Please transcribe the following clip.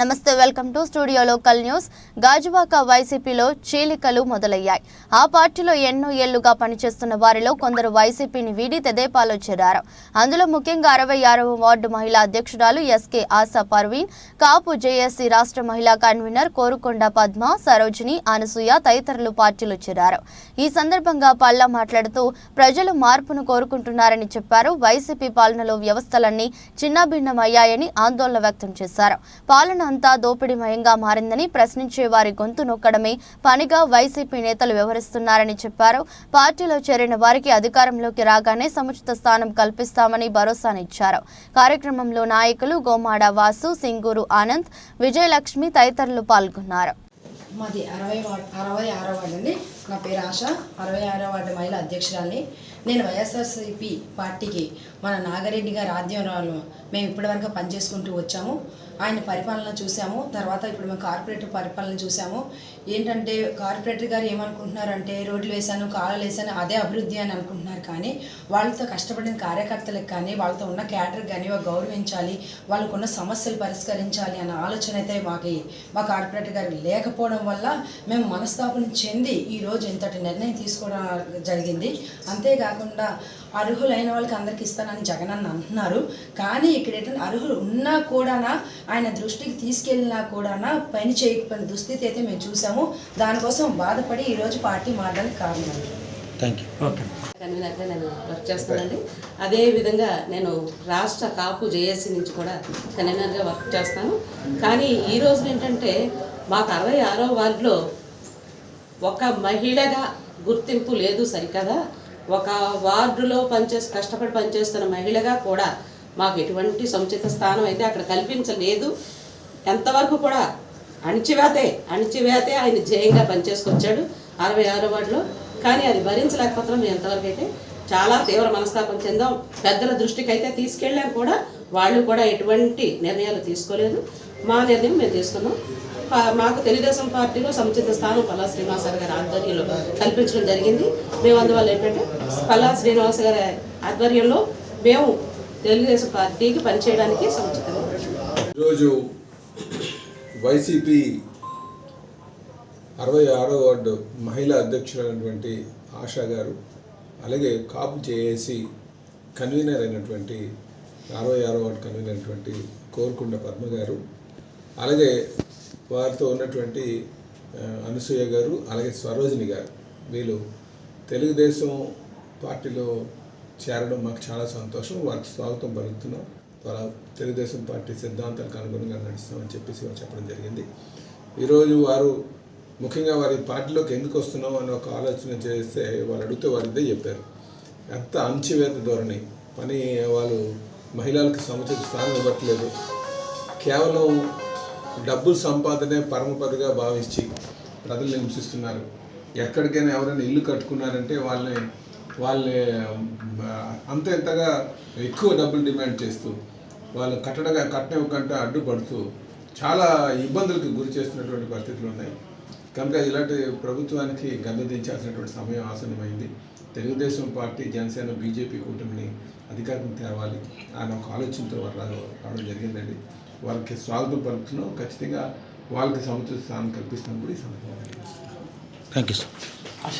నమస్తే welcome to studio local news. Gajuwaka వైసీపీలో చీలికలు మొదలయ్యాయి. ఆ పార్టీలో ఎన్నో ఏళ్ళుగా పనిచేస్తున్న వారిలో కొందరు వైసీపీని వీడి తెదేపాలో చేరారు. అందులో ముఖ్యంగా అరవై ఆరవ వార్డు మహిళా అధ్యక్షురాలు ఎస్కే ఆశా పర్వీన్ కాపు జేఎస్సీ రాష్ట్ర మహిళా కన్వీనర్ కోరుకొండ పద్మ సరోజిని అనసూయ తదితరులు పార్టీలో చేరారు. ఈ సందర్భంగా పల్లా మాట్లాడుతూ ప్రజలు మార్పును కోరుకుంటున్నారని చెప్పారు. వైసీపీ పాలనలో వ్యవస్థలన్నీ చిన్నాభిన్నమయ్యాయని ఆందోళన వ్యక్తం చేశారు. పాలన అంతా దోపిడీమయంగా మారిందని ప్రశ్నించే వారి గొంతు నొక్కడమే పనిగా వైసీపీ నేతలు వ్యవహరిస్తున్నారని చెప్పారు. పార్టీలో చేరిన వారికి అధికారంలోకి రాగానే సముచిత స్థానం కల్పిస్తామని భరోసానిచ్చారు. కార్యక్రమంలో నాయకులు గోమాడ వాసు సింగూరు ఆనంద్ విజయలక్ష్మి తదితరులు పాల్గొన్నారు. మాది అరవై అరవై ఆరో నా పేరు ఆశ. అరవై ఆరో వార్డు మహిళా అధ్యక్షురాల్ని. నేను వైఎస్ఆర్సీపీ పార్టీకి మన నాగరెడ్డి గారి ఆధ్వర్యంలో మేము ఇప్పటివరకు పనిచేసుకుంటూ వచ్చాము. ఆయన పరిపాలన చూసాము. తర్వాత ఇప్పుడు మేము కార్పొరేటర్ పరిపాలన చూసాము. ఏంటంటే కార్పొరేటర్ గారు ఏమనుకుంటున్నారంటే రోడ్లు వేశాను కాలాలు వేశాను అదే అభివృద్ధి అని అనుకుంటున్నారు కానీ వాళ్ళతో కష్టపడిన కార్యకర్తలకు కానీ వాళ్ళతో ఉన్న క్యాడర్ కానీ గౌరవించాలి వాళ్ళకు ఉన్న సమస్యలు పరిష్కరించాలి అన్న ఆలోచన అయితే మాకు మా కార్పొరేటర్ గారు లేకపోవడం వల్ల మేము మనస్తాపన చెంది ఈరోజు ఇంతటి నిర్ణయం తీసుకోవడం జరిగింది. అంతేకాకుండా అర్హులైన వాళ్ళకి అందరికి ఇస్తానని జగన్ అన్న అంటున్నారు. కానీ ఇక్కడ ఏంటంటే అర్హులు ఉన్నా కూడానా ఆయన దృష్టికి తీసుకెళ్ళినా కూడానా పని చేయకపోయిన దుస్థితి అయితే మేము చూసాము. దానికోసం బాధపడి ఈరోజు పార్టీ మారడానికి కారణం. థ్యాంక్ యూ ఓకే కన్వీనర్గా నేను వర్క్ చేస్తానండి అదే విధంగా నేను రాష్ట్ర కాపు జేఏసీ నుంచి కూడా కన్వీనర్గా వర్క్ చేస్తాను. కానీ ఈ రోజున ఏంటంటే మాకు అరవై ఆరో వార్డులో ఒక మహిళగా గుర్తింపు లేదు సరికదా. ఒక వార్డులో పనిచేసి కష్టపడి పనిచేస్తున్న మహిళగా కూడా మాకు ఎటువంటి సముచిత స్థానం అయితే అక్కడ కల్పించలేదు. ఎంతవరకు కూడా అణిచివేతే అణిచివేతే ఆయన జయంగా పనిచేసుకొచ్చాడు అరవై ఆరో వార్డులో. కానీ అది భరించలేకపోతున్నాం మేము ఎంతవరకు అయితే. చాలా తీవ్ర మనస్తాపం చెందాం. పెద్దల దృష్టికి అయితే తీసుకెళ్ళాం కూడా. వాళ్ళు కూడా ఎటువంటి నిర్ణయాలు తీసుకోలేదు. మా నిర్ణయం మేము తీసుకున్నాం. మాకు తెలుగుదేశం పార్టీలో సముచిత స్థానం పల్లా శ్రీనివాసరావు గారి ఆధ్వర్యంలో కల్పించడం జరిగింది. మేము అందువల్ల ఏంటంటే పల్లా శ్రీనివాస గారి ఆధ్వర్యంలో మేము తెలుగుదేశం పార్టీకి పనిచేయడానికి సముచితంగా ఈరోజు వైసీపీ అరవై ఆరో వార్డు మహిళా అధ్యక్షులైనటువంటి ఆశా గారు అలాగే కాపు చేసి కన్వీనర్ అయినటువంటి అరవై ఆరో వార్డు కన్వీనర్ అయినటువంటి కోరుకుండ పద్మ గారు అలాగే వారితో ఉన్నటువంటి అనసూయ గారు అలాగే స్వరోజిని గారు. వీళ్ళు తెలుగుదేశం పార్టీలో చేరడం మాకు చాలా సంతోషం. వారికి స్వాగతం పలుకుతున్నాం. వాళ్ళ తెలుగుదేశం పార్టీ సిద్ధాంతాలకు అనుగుణంగా నడుస్తామని చెప్పేసి వారు చెప్పడం జరిగింది. ఈరోజు వారు ముఖ్యంగా వారి పార్టీలోకి ఎందుకు వస్తున్నాం అని ఒక ఆలోచన చేస్తే వారు అడిగితే వారు ఇదే చెప్పారు. ఎంత అంచివేత ధోరణి. పని వాళ్ళు మహిళలకు సముచిత స్థానం ఇవ్వట్లేదు. కేవలం డబ్బులు సంపాదనే పరమపదిగా భావించి ప్రజలు హింసిస్తున్నారు. ఎక్కడికైనా ఎవరైనా ఇల్లు కట్టుకున్నారంటే వాళ్ళని వాళ్ళని అంత ఇంతగా ఎక్కువ డబ్బులు డిమాండ్ చేస్తూ వాళ్ళు కట్టడగా కట్టనివ్వకుండా అడ్డుపడుతూ చాలా ఇబ్బందులకు గురి చేస్తున్నటువంటి పరిస్థితులు ఉన్నాయి. కనుక ఇలాంటి ప్రభుత్వానికి గంద సమయం ఆసన్నమైంది. తెలుగుదేశం పార్టీ జనసేన బీజేపీ కూటమిని అధికారం తేవాలి అని ఒక ఆలోచనతో వారు రావడం జరిగిందండి. వాళ్ళకి స్వాగతం పలుకుతున్నాం ఖచ్చితంగా వాళ్ళకి సముచిత స్థానం కల్పిస్తాం కూడా ఈ సందర్భంగా థ్యాంక్ యూ సార్